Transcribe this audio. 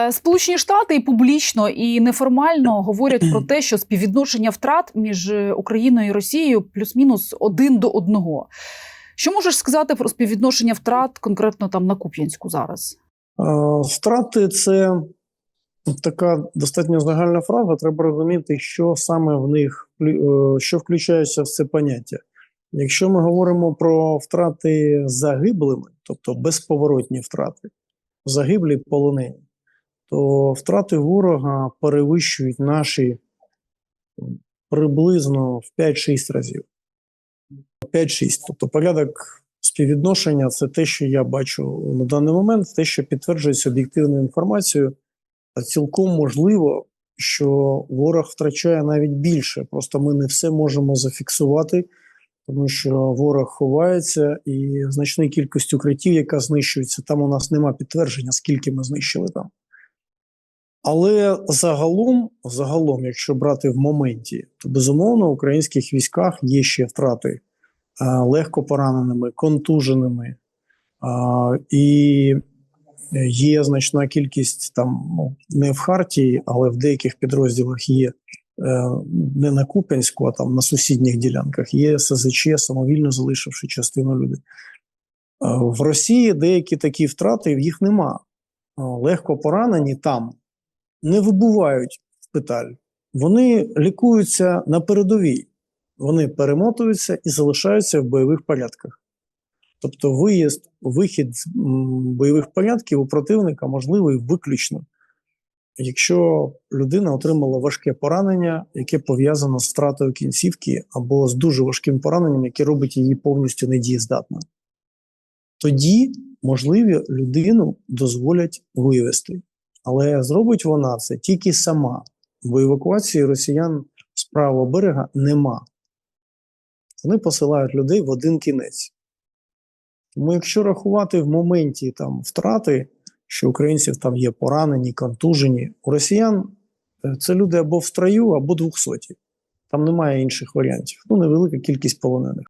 Е, Сполучені Штати і публічно і неформально говорять про те, що співвідношення втрат між е, Україною і Росією плюс-мінус один до одного. Що можеш сказати про співвідношення втрат конкретно там на Куп'янську зараз? Е, Втрати це така достатньо загальна фраза. Треба розуміти, що саме в них що включається в це поняття. Якщо ми говоримо про втрати загиблими, тобто безповоротні втрати, загиблі полонені, то втрати ворога перевищують наші приблизно в 5-6 разів. 5-6. Тобто порядок співвідношення це те, що я бачу на даний момент, те, що підтверджується об'єктивною інформацією. Цілком можливо, що ворог втрачає навіть більше. Просто ми не все можемо зафіксувати, тому що ворог ховається і значної кількості укриттів, яка знищується, там у нас нема підтвердження, скільки ми знищили там. Але загалом, загалом, якщо брати в моменті, то безумовно в українських військах є ще втрати а, легко пораненими, контуженими. А, і є значна кількість там, ну, не в Хартії, але в деяких підрозділах є е, не на Куп'янську, а там на сусідніх ділянках є СЗЧ, самовільно залишивши частину людей. Е, В Росії деякі такі втрати, їх нема. Е, Легко поранені там не вибувають в шпиталь. Вони лікуються на передовій. Вони перемотуються і залишаються в бойових порядках. Тобто виїзд, вихід з бойових порядків у противника можливий виключно, якщо людина отримала важке поранення, яке пов'язано з втратою кінцівки, або з дуже важким пораненням, яке робить її повністю недієздатною. Тоді, можливі, людину дозволять вивезти. Але зробить вона це тільки сама, бо евакуації росіян з правого берега нема. Вони посилають людей в один кінець. Тому якщо рахувати в моменті там втрати, що українців там є поранені, контужені, у росіян е, це люди або в строю, або двохсоті. Там немає інших варіантів. Ну, невелика кількість полонених.